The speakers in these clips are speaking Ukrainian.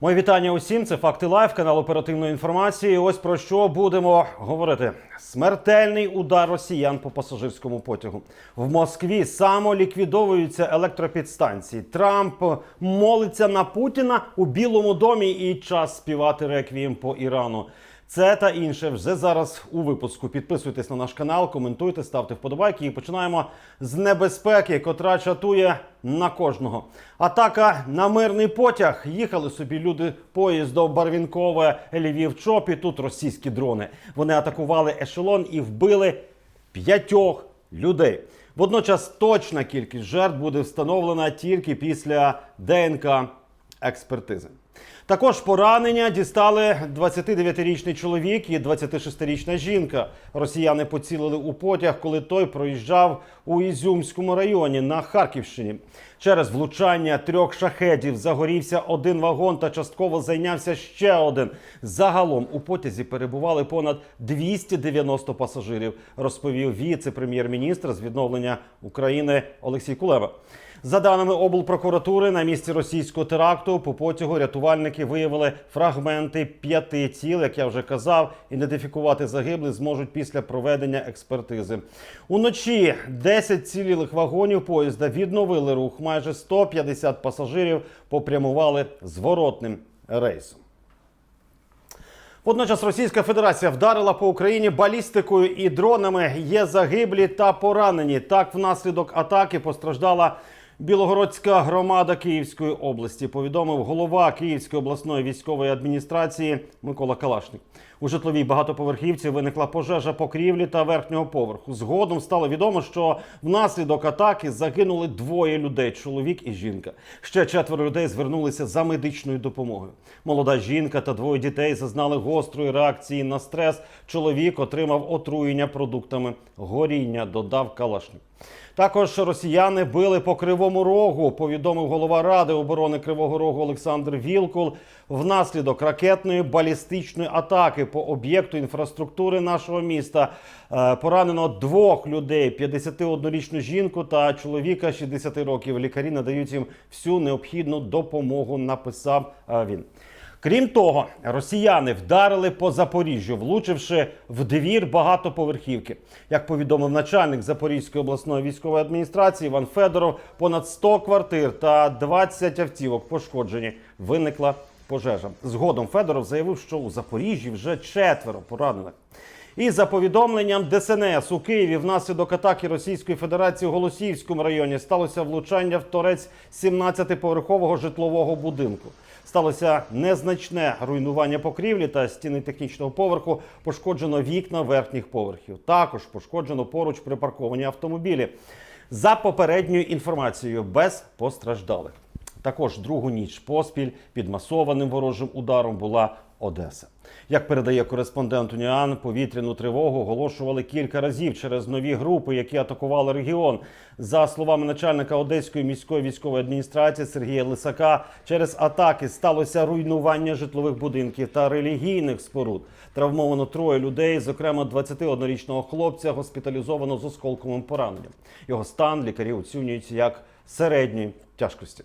Моє вітання усім. Це факти лайв, канал оперативної інформації. Ось про що будемо говорити. Смертельний удар росіян по пасажирському потягу в Москві. Самоліквідовуються електропідстанції. Трамп молиться на Путіна у Білому домі і час співати реквієм по Ірану. Це та інше вже зараз у випуску. Підписуйтесь на наш канал, коментуйте, ставте вподобайки. І починаємо з небезпеки, котра чатує на кожного. Атака на мирний потяг. Їхали собі люди поїздом Барвінкове Львів Чоп, і Тут російські дрони. Вони атакували ешелон і вбили п'ятьох людей. Водночас точна кількість жертв буде встановлена тільки після ДНК експертизи. Також поранення дістали 29-річний чоловік і 26-річна жінка. Росіяни поцілили у потяг, коли той проїжджав у Ізюмському районі на Харківщині. Через влучання трьох шахедів загорівся один вагон та частково зайнявся ще один. Загалом у потязі перебували понад 290 пасажирів, розповів віце-прем'єр-міністр з відновлення України Олексій Кулеба. За даними облпрокуратури, на місці російського теракту по потягу рятувальники виявили фрагменти п'яти тіл. Як я вже казав, ідентифікувати загиблих зможуть після проведення експертизи. Уночі 10 цілілих вагонів поїзда відновили рух. Майже 150 пасажирів попрямували зворотним рейсом. Водночас Російська Федерація вдарила по Україні балістикою і дронами. Є загиблі та поранені. Так, внаслідок атаки постраждала Білогородська громада Київської області. Повідомив голова Київської обласної військової адміністрації Микола Калашник. У житловій багатоповерхівці виникла пожежа покрівлі та верхнього поверху. Згодом стало відомо, що внаслідок атаки загинули двоє людей: чоловік і жінка. Ще четверо людей звернулися за медичною допомогою. Молода жінка та двоє дітей зазнали гострої реакції на стрес. Чоловік отримав отруєння продуктами горіння. Додав Калашник. Також росіяни били по кривому рогу. Повідомив голова ради оборони Кривого Рогу Олександр Вілкул. Внаслідок ракетної балістичної атаки по об'єкту інфраструктури нашого міста е, поранено двох людей: 51-річну жінку та чоловіка 60 років. Лікарі надають їм всю необхідну допомогу. Написав е, він. Крім того, росіяни вдарили по Запоріжжю, влучивши в двір багатоповерхівки. Як повідомив начальник Запорізької обласної військової адміністрації Іван Федоров, понад 100 квартир та 20 автівок пошкоджені. Виникла пожежа. Згодом Федоров заявив, що у Запоріжжі вже четверо поранених. І за повідомленням ДСНС у Києві внаслідок атаки Російської Федерації у Голосіївському районі сталося влучання в торець 17-поверхового житлового будинку. Сталося незначне руйнування покрівлі та стіни технічного поверху. Пошкоджено вікна верхніх поверхів. Також пошкоджено поруч припарковані автомобілі. За попередньою інформацією, без постраждалих. Також другу ніч поспіль під масованим ворожим ударом була Одеса. Як передає кореспондент Уніан, повітряну тривогу оголошували кілька разів через нові групи, які атакували регіон. За словами начальника Одеської міської військової адміністрації Сергія Лисака, через атаки сталося руйнування житлових будинків та релігійних споруд. Травмовано троє людей, зокрема 21-річного хлопця, госпіталізовано з осколковим пораненням. Його стан лікарі оцінюють як середньої тяжкості.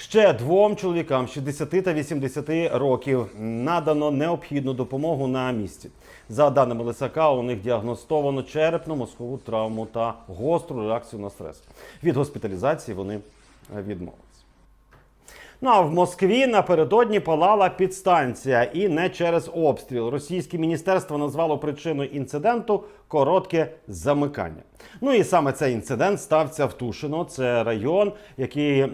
Ще двом чоловікам 60 та 80 років надано необхідну допомогу на місці. За даними Лисака, у них діагностовано черепно-мозкову травму та гостру реакцію на стрес. Від госпіталізації вони відмовились. Ну а в Москві напередодні палала підстанція і не через обстріл. Російське міністерство назвало причиною інциденту коротке замикання. Ну і саме цей інцидент стався в Тушино. Це район, який, е,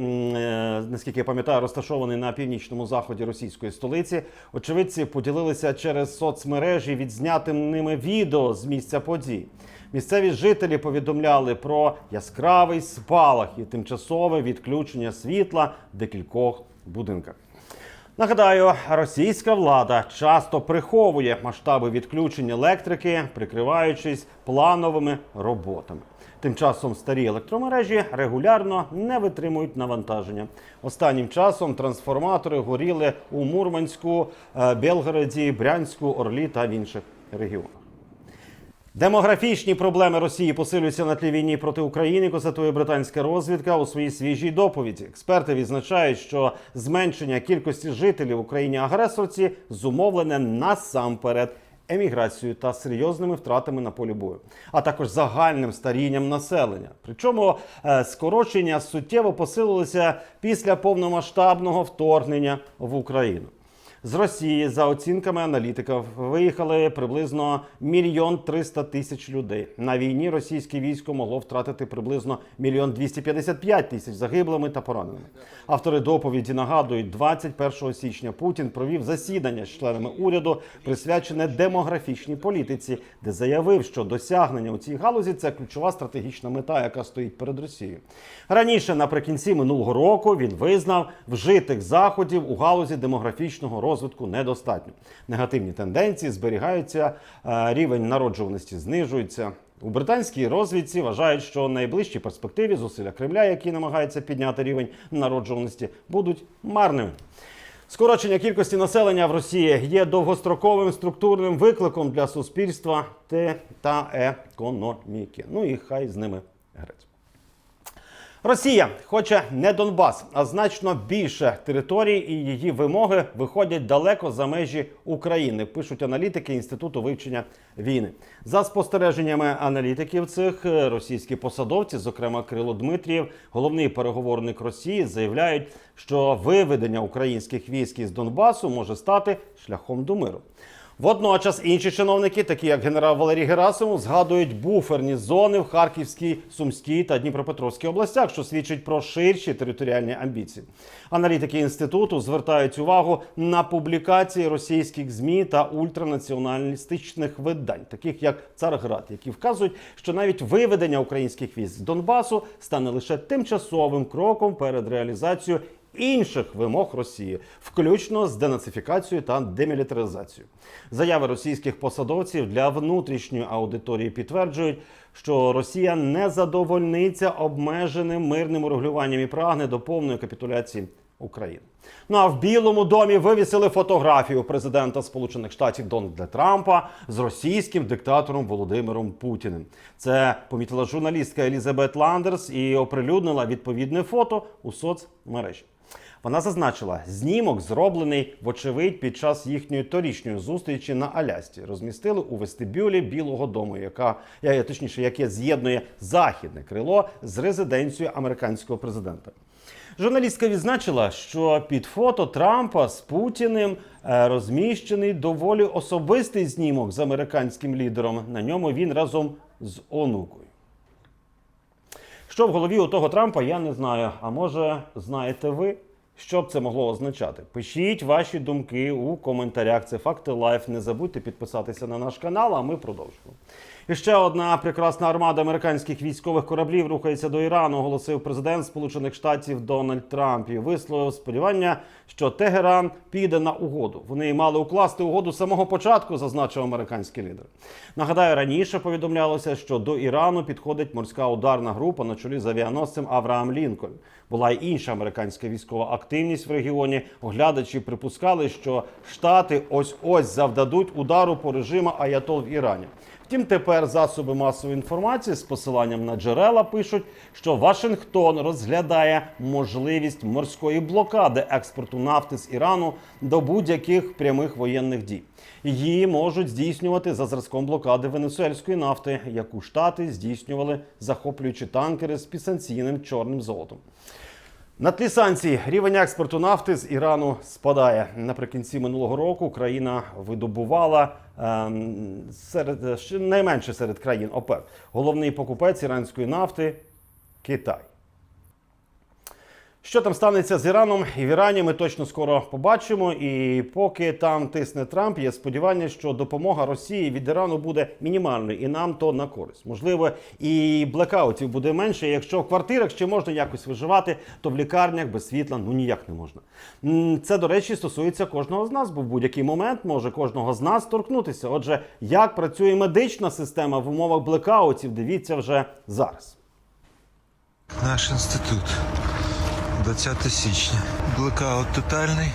наскільки я пам'ятаю, розташований на північному заході російської столиці. Очевидці поділилися через соцмережі відзнятим ними відео з місця подій. Місцеві жителі повідомляли про яскравий спалах і тимчасове відключення світла декількох будинках. Нагадаю, російська влада часто приховує масштаби відключень електрики, прикриваючись плановими роботами. Тим часом старі електромережі регулярно не витримують навантаження. Останнім часом трансформатори горіли у Мурманську, е, Белгороді, Брянську, Орлі та в інших регіонах. Демографічні проблеми Росії посилюються на тлі війні проти України. Констатує британська розвідка у своїй свіжій доповіді. Експерти відзначають, що зменшення кількості жителів Україні агресорці зумовлене насамперед еміграцією та серйозними втратами на полі бою, а також загальним старінням населення. Причому е, скорочення суттєво посилилося після повномасштабного вторгнення в Україну. З Росії, за оцінками аналітиків, виїхали приблизно мільйон триста тисяч людей. На війні російське військо могло втратити приблизно мільйон двісті п'ятдесят п'ять тисяч загиблими та пораненими. Автори доповіді нагадують, 21 січня Путін провів засідання з членами уряду, присвячене демографічній політиці, де заявив, що досягнення у цій галузі це ключова стратегічна мета, яка стоїть перед Росією. Раніше, наприкінці минулого року, він визнав вжитих заходів у галузі демографічного розвитку недостатньо. Негативні тенденції зберігаються, е, рівень народжуваності знижується. У британській розвідці вважають, що в найближчій перспективі зусилля Кремля, які намагаються підняти рівень народжуваності, будуть марними. Скорочення кількості населення в Росії є довгостроковим структурним викликом для суспільства та економіки. Ну і хай з ними грець. Росія хоче не Донбас, а значно більше територій, і її вимоги виходять далеко за межі України. Пишуть аналітики інституту вивчення війни. За спостереженнями аналітиків цих російські посадовці, зокрема Кирило Дмитрієв, головний переговорник Росії, заявляють, що виведення українських військ із Донбасу може стати шляхом до миру. Водночас інші чиновники, такі як генерал Валерій Герасимов, згадують буферні зони в Харківській, Сумській та Дніпропетровській областях, що свідчить про ширші територіальні амбіції. Аналітики інституту звертають увагу на публікації російських змі та ультранаціоналістичних видань, таких як Царград, які вказують, що навіть виведення українських військ з Донбасу стане лише тимчасовим кроком перед реалізацією інших вимог Росії, включно з денацифікацією та демілітаризацією. Заяви російських посадовців для внутрішньої аудиторії підтверджують, що Росія не задовольниться обмеженим мирним урегулюванням і прагне до повної капітуляції України. Ну а в Білому домі вивісили фотографію президента Сполучених Штатів Дональда Трампа з російським диктатором Володимиром Путіним. Це помітила журналістка Елізабет Ландерс і оприлюднила відповідне фото у соцмережі. Вона зазначила, знімок зроблений, вочевидь, під час їхньої торічньої зустрічі на Алясці. Розмістили у вестибюлі Білого Дому, яка точніше, яке з'єднує західне крило з резиденцією американського президента. Журналістка відзначила, що під фото Трампа з Путіним е, розміщений доволі особистий знімок з американським лідером. На ньому він разом з онукою. Що в голові у того Трампа, я не знаю. А може, знаєте ви, що б це могло означати? Пишіть ваші думки у коментарях. Це факти лайф. Не забудьте підписатися на наш канал, а ми продовжуємо. І ще одна прекрасна армада американських військових кораблів рухається до Ірану, оголосив президент Сполучених Штатів Дональд Трамп і висловив сподівання, що Тегеран піде на угоду. Вони мали укласти угоду з самого початку, зазначив американський лідер. Нагадаю, раніше повідомлялося, що до Ірану підходить морська ударна група на чолі з авіаносцем Авраам Лінкольн. Була й інша американська військова активність в регіоні. Оглядачі припускали, що штати ось ось завдадуть удару по режиму Аятол в Ірані. Втім, тепер засоби масової інформації з посиланням на джерела пишуть, що Вашингтон розглядає можливість морської блокади експорту нафти з Ірану до будь-яких прямих воєнних дій. Її можуть здійснювати за зразком блокади венесуельської нафти, яку штати здійснювали, захоплюючи танкери з підсанкційним чорним золотом. На тлі санкцій рівень експорту нафти з Ірану спадає. Наприкінці минулого року країна видобувала серед ще найменше серед країн ОПЕК. Головний покупець іранської нафти Китай. Що там станеться з Іраном і в Ірані, ми точно скоро побачимо. І поки там тисне Трамп, є сподівання, що допомога Росії від Ірану буде мінімальною, і нам то на користь. Можливо, і блекаутів буде менше. Якщо в квартирах ще можна якось виживати, то в лікарнях без світла ну ніяк не можна. Це, до речі, стосується кожного з нас, бо в будь-який момент може кожного з нас торкнутися. Отже, як працює медична система в умовах блекаутів, дивіться вже зараз. Наш інститут. 20 січня. Блекаут тотальний.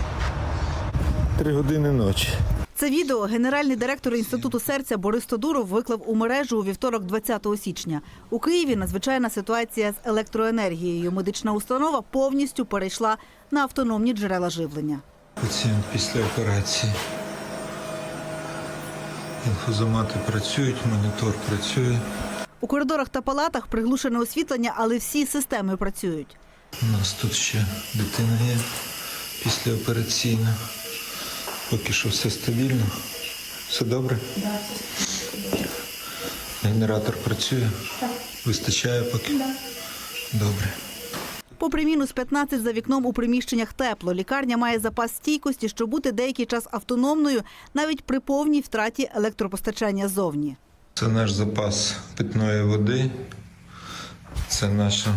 Три години ночі. Це відео генеральний директор інституту серця Борис Тодуров виклав у мережу у вівторок, 20 січня. У Києві надзвичайна ситуація з електроенергією. Медична установа повністю перейшла на автономні джерела живлення. Пацієнт після операції. Інфузомати працюють, монітор працює. У коридорах та палатах приглушене освітлення, але всі системи працюють. У нас тут ще дитина є післяопераційна. Поки що все стабільно. Все добре? Генератор працює? Вистачає поки? Добре. Попри мінус 15 за вікном у приміщеннях тепло. Лікарня має запас стійкості, щоб бути деякий час автономною, навіть при повній втраті електропостачання ззовні. Це наш запас питної води. Це наша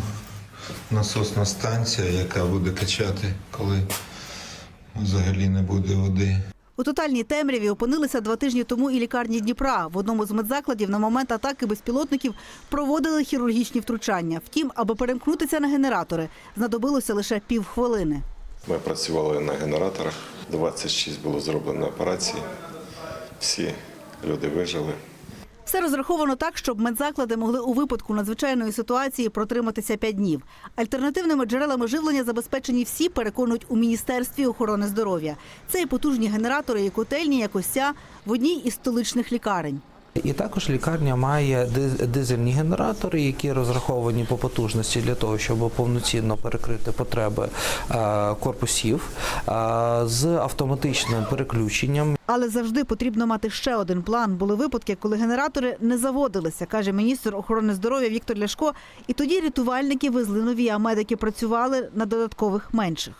насосна станція, яка буде качати, коли взагалі не буде води. У тотальній темряві опинилися два тижні тому і лікарні Дніпра. В одному з медзакладів на момент атаки безпілотників проводили хірургічні втручання. Втім, аби перемкнутися на генератори, знадобилося лише півхвилини. Ми працювали на генераторах. 26 було зроблено операцій. Всі люди вижили. Все розраховано так, щоб медзаклади могли у випадку надзвичайної ситуації протриматися 5 днів. Альтернативними джерелами живлення забезпечені всі, переконують у міністерстві охорони здоров'я. Це і потужні генератори, і котельні, як ось в одній із столичних лікарень. І також лікарня має диз- дизельні генератори, які розраховані по потужності для того, щоб повноцінно перекрити потреби е, корпусів е, з автоматичним переключенням. Але завжди потрібно мати ще один план. Були випадки, коли генератори не заводилися, каже міністр охорони здоров'я Віктор Ляшко. І тоді рятувальники везли нові, а медики працювали на додаткових менших.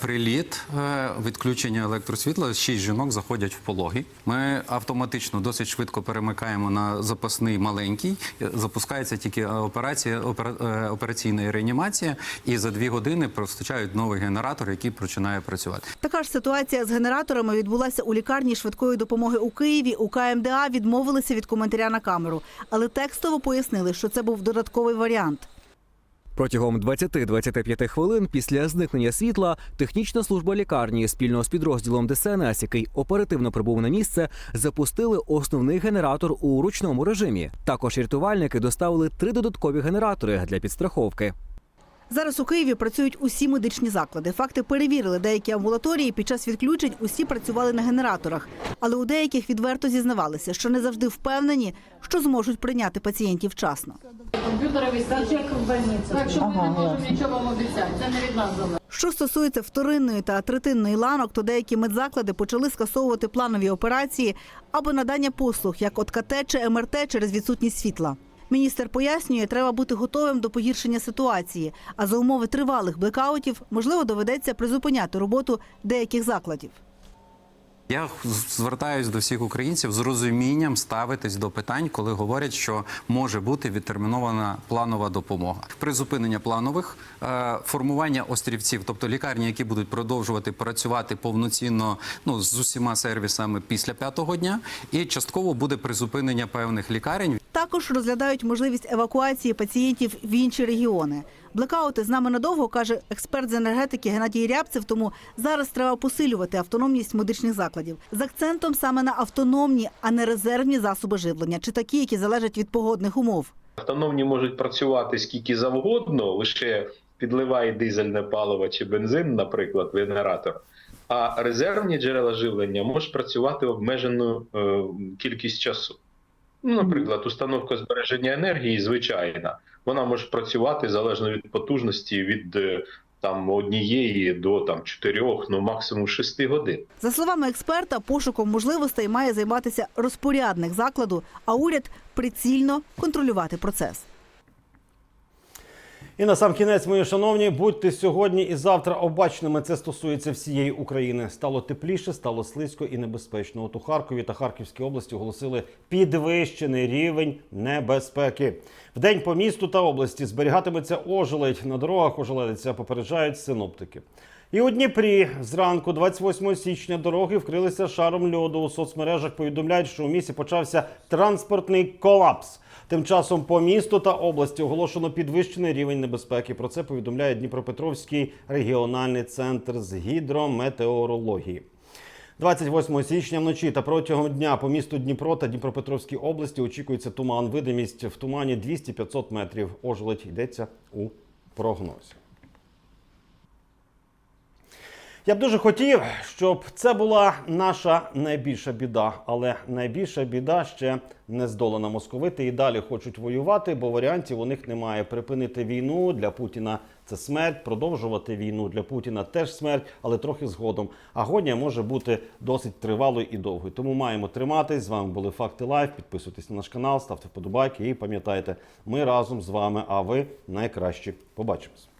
Приліт, е, відключення електросвітла, шість жінок заходять в пологи. Ми автоматично досить швидко перемикаємо на запасний маленький. Е, Запускається тільки операція, е, операційна реанімація, і за дві години постачають новий генератор, який починає працювати. Така ж ситуація з генераторами відбулася у лікарні швидкої допомоги у Києві. У КМДА відмовилися від коментаря на камеру, але текстово пояснили, що це був додатковий варіант. Протягом 20-25 хвилин після зникнення світла технічна служба лікарні спільно з підрозділом ДСНС, який оперативно прибув на місце, запустили основний генератор у ручному режимі. Також рятувальники доставили три додаткові генератори для підстраховки. Зараз у Києві працюють усі медичні заклади. Факти перевірили. Деякі амбулаторії під час відключень усі працювали на генераторах, але у деяких відверто зізнавалися, що не завжди впевнені, що зможуть прийняти пацієнтів вчасно. комп'ютеровий стіл, як в больниці. Так що ми не можемо нічого вам обіцяти. Це не від нас залежить. Що стосується вторинної та третинної ланок, то деякі медзаклади почали скасовувати планові операції або надання послуг, як от КТ чи МРТ через відсутність світла. Міністр пояснює, треба бути готовим до погіршення ситуації. А за умови тривалих блекаутів можливо доведеться призупиняти роботу деяких закладів. Я звертаюся до всіх українців з розумінням ставитись до питань, коли говорять, що може бути відтермінована планова допомога. Призупинення планових е, формування острівців, тобто лікарні, які будуть продовжувати працювати повноцінно ну з усіма сервісами після п'ятого дня, і частково буде призупинення певних лікарень. Також розглядають можливість евакуації пацієнтів в інші регіони. Блекаути з нами надовго каже експерт з енергетики Геннадій Рябцев. Тому зараз треба посилювати автономність медичних закладів з акцентом саме на автономні, а не резервні засоби живлення, чи такі, які залежать від погодних умов. Автономні можуть працювати скільки завгодно, лише підливає дизельне паливо чи бензин, наприклад, в генератор. А резервні джерела живлення можуть працювати обмежену е, кількість часу. Ну, наприклад, установка збереження енергії звичайна. Вона може працювати залежно від потужності від е, там однієї до там чотирьох, ну максимум шести годин. За словами експерта, пошуком можливостей має займатися розпорядник закладу, а уряд прицільно контролювати процес. І на сам кінець, мої шановні, будьте сьогодні і завтра обачними. Це стосується всієї України. Стало тепліше, стало слизько і небезпечно. От у Харкові та Харківській області оголосили підвищений рівень небезпеки. В день по місту та області зберігатиметься ожеледь. На дорогах ожеледиться, попереджають синоптики. І у Дніпрі зранку, 28 січня, дороги вкрилися шаром льоду. У соцмережах повідомляють, що у місті почався транспортний колапс. Тим часом по місту та області оголошено підвищений рівень небезпеки. Про це повідомляє Дніпропетровський регіональний центр з гідрометеорології. 28 січня вночі та протягом дня по місту Дніпро та Дніпропетровській області очікується туман. Видимість в тумані 200-500 метрів. Ожеледь йдеться у прогнозі. Я б дуже хотів, щоб це була наша найбільша біда, але найбільша біда ще не здолана. Московити і далі хочуть воювати, бо варіантів у них немає. Припинити війну для Путіна це смерть, продовжувати війну для Путіна теж смерть, але трохи згодом. Агонія може бути досить тривалою і довгою. Тому маємо триматись. З вами були Факти Лайф. Підписуйтесь на наш канал, ставте вподобайки і пам'ятайте, ми разом з вами. А ви найкращі. Побачимось.